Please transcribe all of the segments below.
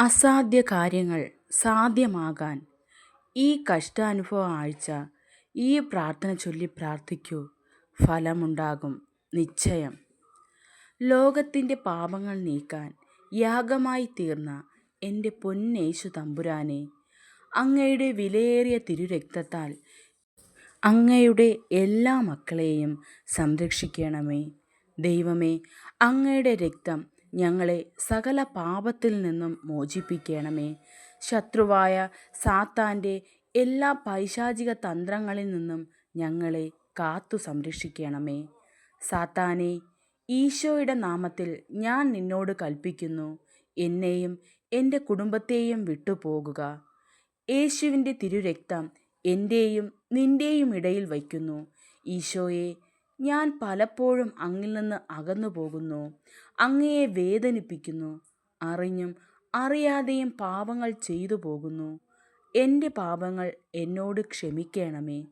അസാധ്യ കാര്യങ്ങൾ സാധ്യമാകാൻ ഈ കഷ്ടാനുഭവ ആഴ്ച ഈ പ്രാർത്ഥന ചൊല്ലി പ്രാർത്ഥിക്കൂ. ഫലമുണ്ടാകും നിശ്ചയം. ലോകത്തിന്റെ പാപങ്ങൾ നീക്കാൻ യാഗമായി തീർന്ന എന്റെ പൊന്നേശു തമ്പുരാനെ അങ്ങയുടെ വിലയേറിയ തിരുരക്തത്താൽ അങ്ങയുടെ എല്ലാ മക്കളെയും സംരക്ഷിക്കണമേ. ദൈവമേ അങ്ങയുടെ രക്തം ഞങ്ങളെ സകല പാപത്തിൽ നിന്നും മോചിപ്പിക്കണമേ. ശത്രുവായ സാത്താന്റെ എല്ലാ പൈശാചിക തന്ത്രങ്ങളിൽ നിന്നും ഞങ്ങളെ കാത്തു സംരക്ഷിക്കണമേ. സാത്താനെ ഈശോയുടെ നാമത്തിൽ ഞാൻ നിന്നോട് കൽപ്പിക്കുന്നു എന്നെയും എന്റെ കുടുംബത്തെയും വിട്ടുപോകുക. യേശുവിന്റെ തിരുരക്തം എന്റെയും നിന്റെയും ഇടയിൽ വയ്ക്കുന്നു. ഈശോയെ ഞാൻ പലപ്പോഴും അങ്ങിൽ നിന്ന് അകന്നു പോകുന്നു. അങ്ങയെ വേദനിപ്പിക്കുന്നു. അറിഞ്ഞും അറിയാതെയും പാപങ്ങൾ ചെയ്തു പോകുന്നു. എന്റെ പാപങ്ങൾ എന്നോട് ക്ഷമിക്കണമേ.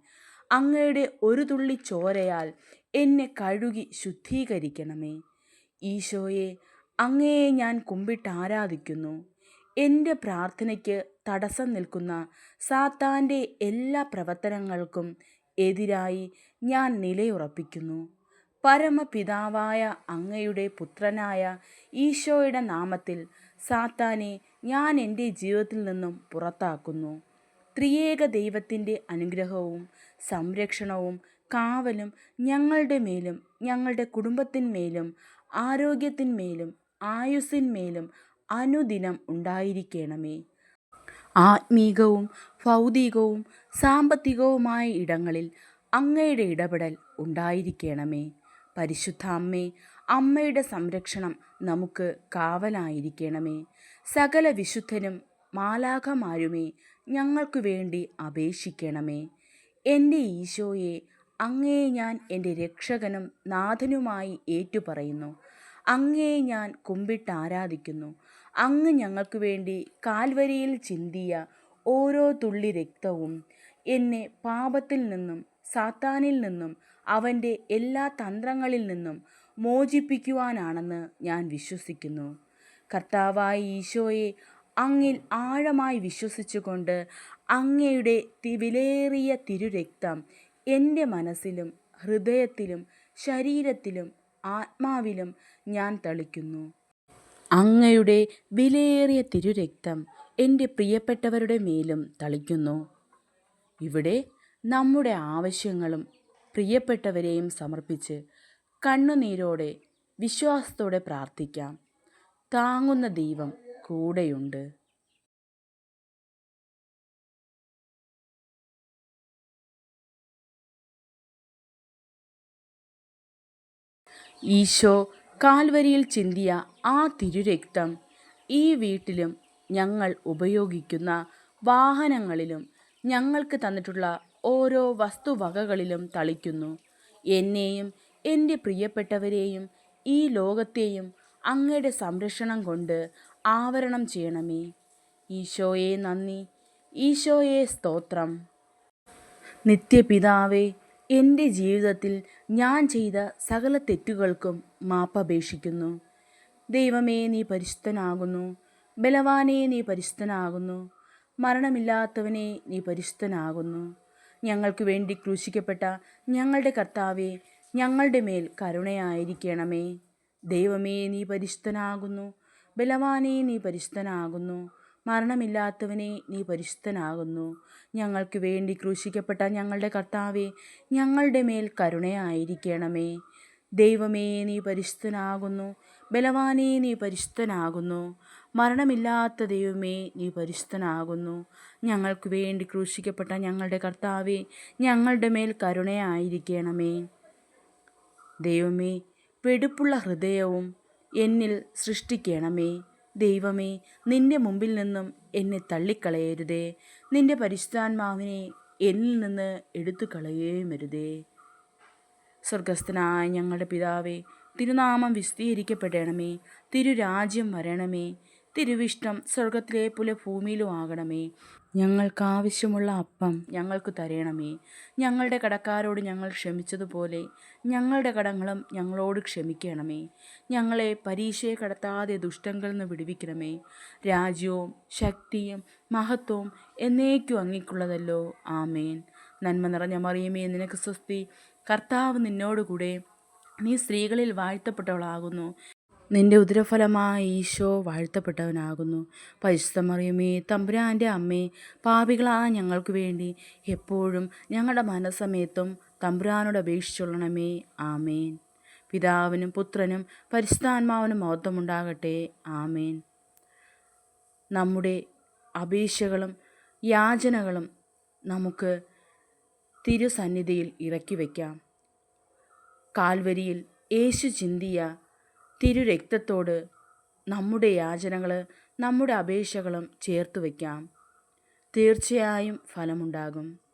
അങ്ങയുടെ ഒരു തുള്ളി ചോരയാൽ എന്നെ കഴുകി ശുദ്ധീകരിക്കണമേ. ഈശോയെ അങ്ങയെ ഞാൻ കുമ്പിട്ട് ആരാധിക്കുന്നു എന്റെ പ്രാർത്ഥനയ്ക്ക് തടസ്സം നിൽക്കുന്ന സാത്താന്റെ എല്ലാ പ്രവർത്തനങ്ങൾക്കും എതിരായി ഞാൻ നിലയുറപ്പിക്കുന്നു. പരമപിതാവായ അങ്ങയുടെ പുത്രനായ ഈശോയുടെ നാമത്തിൽ സാത്താനെ ഞാൻ എന്റെ ജീവിതത്തിൽ നിന്നും പുറത്താക്കുന്നു. ത്രിയേക ദൈവത്തിന്റെ അനുഗ്രഹവും സംരക്ഷണവും കാവലും ഞങ്ങളുടെ മേലും ഞങ്ങളുടെ കുടുംബത്തിന്മേലും ആരോഗ്യത്തിന്മേലും ആയുസ്സിന്മേലും അനുദിനം ഉണ്ടായിരിക്കണമേ. ആത്മീകവും ഭൗതികവും സാമ്പത്തികവുമായ ഇടങ്ങളിൽ അങ്ങയുടെ ഇടപെടൽ ഉണ്ടായിരിക്കണമേ. പരിശുദ്ധ അമ്മേ അമ്മയുടെ സംരക്ഷണം നമുക്ക് കാവലായിരിക്കണമേ. സകല വിശുദ്ധനും മാലാഖമാരുമേ ഞങ്ങൾക്കു വേണ്ടി അപേക്ഷിക്കണമേ. എന്റെ ഈശോയെ അങ്ങയെ ഞാൻ എന്റെ രക്ഷകനും നാഥനുമായി ഏറ്റുപറയുന്നു. അങ്ങയെ ഞാൻ കുമ്പിട്ട് ആരാധിക്കുന്നു. അങ്ങ് ഞങ്ങൾക്ക് വേണ്ടി കാൽവരിയിൽ ചിന്തിയ ഓരോ തുള്ളി രക്തവും എന്നെ പാപത്തിൽ നിന്നും സാത്താനിൽ നിന്നും അവന്റെ എല്ലാ തന്ത്രങ്ങളിൽ നിന്നും മോചിപ്പിക്കുവാനാണെന്ന് ഞാൻ വിശ്വസിക്കുന്നു. കർത്താവായ ഈശോയെ അങ്ങിൽ ആഴമായി വിശ്വസിച്ചുകൊണ്ട് അങ്ങയുടെ വിലയേറിയ തിരുരക്തം എന്റെ മനസ്സിലും ഹൃദയത്തിലും ശരീരത്തിലും ആത്മാവിലും ഞാൻ തളിക്കുന്നു. അങ്ങയുടെ വിലയേറിയ തിരുരക്തം എന്റെ പ്രിയപ്പെട്ടവരുടെ മേലും തളിക്കുന്നു. ഇവിടെ നമ്മുടെ ആവശ്യങ്ങളും പ്രിയപ്പെട്ടവരെയും സമർപ്പിച്ച് കണ്ണുനീരോടെ വിശ്വാസത്തോടെ പ്രാർത്ഥിക്കാം. താങ്ങുന്ന ദൈവം കൂടെയുണ്ട്. ഈശോ കാൽവരിയിൽ ചിന്തിയ ആ തിരുരക്തം ഈ വീട്ടിലും ഞങ്ങൾ ഉപയോഗിക്കുന്ന വാഹനങ്ങളിലും ഞങ്ങൾക്ക് തന്നിട്ടുള്ള ഓരോ വസ്തുവകകളിലും തളിക്കുന്നു. എന്നെയും എന്റെ പ്രിയപ്പെട്ടവരെയും ഈ ലോകത്തെയും അങ്ങയുടെ സംരക്ഷണം കൊണ്ട് ആവരണം ചെയ്യണമേ. ഈശോയെ നന്ദി. ഈശോയെ സ്തോത്രം. നിത്യപിതാവേ എന്റെ ജീവിതത്തിൽ ഞാൻ ചെയ്ത സകല തെറ്റുകൾക്കും മാപ്പപേക്ഷിക്കുന്നു. ദൈവമേ നീ പരിശുദ്ധനാകുന്നു. ബലവാനെ നീ പരിശുദ്ധനാകുന്നു. മരണമില്ലാത്തവനെ നീ പരിശുദ്ധനാകുന്നു. ഞങ്ങൾക്ക് വേണ്ടി ക്രൂശിക്കപ്പെട്ട ഞങ്ങളുടെ കർത്താവെ ഞങ്ങളുടെ മേൽ കരുണയായിരിക്കണമേ. ദൈവമേ നീ പരിശുദ്ധനാകുന്നു. ബലവാനെ നീ പരിശുദ്ധനാകുന്നു. മരണമില്ലാത്തവനെ നീ പരിശുദ്ധനാകുന്നു. ഞങ്ങൾക്ക് വേണ്ടി ക്രൂശിക്കപ്പെട്ട ഞങ്ങളുടെ കർത്താവെ ഞങ്ങളുടെ മേൽ കരുണയായിരിക്കണമേ ദൈവമേ നീ പരിശുദ്ധനാകുന്നു. ബലവാനെ നീ പരിശുദ്ധനാകുന്നു. മരണമില്ലാത്ത ദൈവമേ നീ പരിശുദ്ധനാകുന്നു. ഞങ്ങൾക്ക് വേണ്ടി ക്രൂശിക്കപ്പെട്ട ഞങ്ങളുടെ കർത്താവെ ഞങ്ങളുടെ മേൽ കരുണയായിരിക്കണമേ ദൈവമേ വെടുപ്പുള്ള ഹൃദയവും എന്നിൽ സൃഷ്ടിക്കണമേ. ദൈവമേ നിന്റെ മുമ്പിൽ നിന്നും എന്നെ തള്ളിക്കളയരുതേ. നിന്റെ പരിശുദ്ധാത്മാവിനെ എന്നിൽ നിന്ന് എടുത്തു കളയുമരുതേ സ്വർഗസ്ഥനായ ഞങ്ങളുടെ പിതാവേ തിരുനാമം വിസ്തീകരിക്കപ്പെടണമേ. തിരുരാജ്യം വരണമേ. തിരുവിഷ്ടം സ്വർഗത്തിലെ പുല ഭൂമിയിലും ആകണമേ. ഞങ്ങൾക്ക് ആവശ്യമുള്ള അപ്പം ഞങ്ങൾക്ക് തരണമേ. ഞങ്ങളുടെ കടക്കാരോട് ഞങ്ങൾ ക്ഷമിച്ചതുപോലെ ഞങ്ങളുടെ കടങ്ങളും ഞങ്ങളോട് ക്ഷമിക്കണമേ. ഞങ്ങളെ പരീക്ഷയെ കടത്താതെ ദുഷ്ടങ്ങളിൽ നിന്ന് വിടുവിക്കണമേ. രാജ്യവും ശക്തിയും മഹത്വവും എന്നേക്കും അങ്ങിക്കുള്ളതല്ലോ. ആമേൻ. നന്മ നിറഞ്ഞ മറിയമേ നിനക്ക് സ്വസ്തി. കർത്താവ് നിന്നോടുകൂടെ നീ സ്ത്രീകളിൽ വാഴ്ത്തപ്പെട്ടവളാകുന്നു. നിന്റെ ഉദരഫലമായ ഈശോ വാഴ്ത്തപ്പെട്ടവനാകുന്നു. പരിശുദ്ധമറിയുമേ തമ്പുരാന്റെ അമ്മേ പാപികളായ ഞങ്ങൾക്ക് വേണ്ടി എപ്പോഴും ഞങ്ങളുടെ മനസ്സമയത്തും തമ്പുരാനോട് അപേക്ഷിച്ചുള്ളണമേ ആമേൻ. പിതാവിനും പുത്രനും പരിശുദ്ധാത്മാവിനും മഹത്വമുണ്ടാകട്ടെ. ആമേൻ. നമ്മുടെ അപേക്ഷകളും യാചനകളും നമുക്ക് തിരുസന്നിധിയിൽ ഇറക്കി വയ്ക്കാം കാൽവരിയിൽ യേശു ചിന്തിയ തിരുരക്തത്തോട് നമ്മുടെ യാചനകൾ നമ്മുടെ അപേക്ഷകളും ചേർത്ത് വയ്ക്കാം. തീർച്ചയായും ഫലമുണ്ടാകും.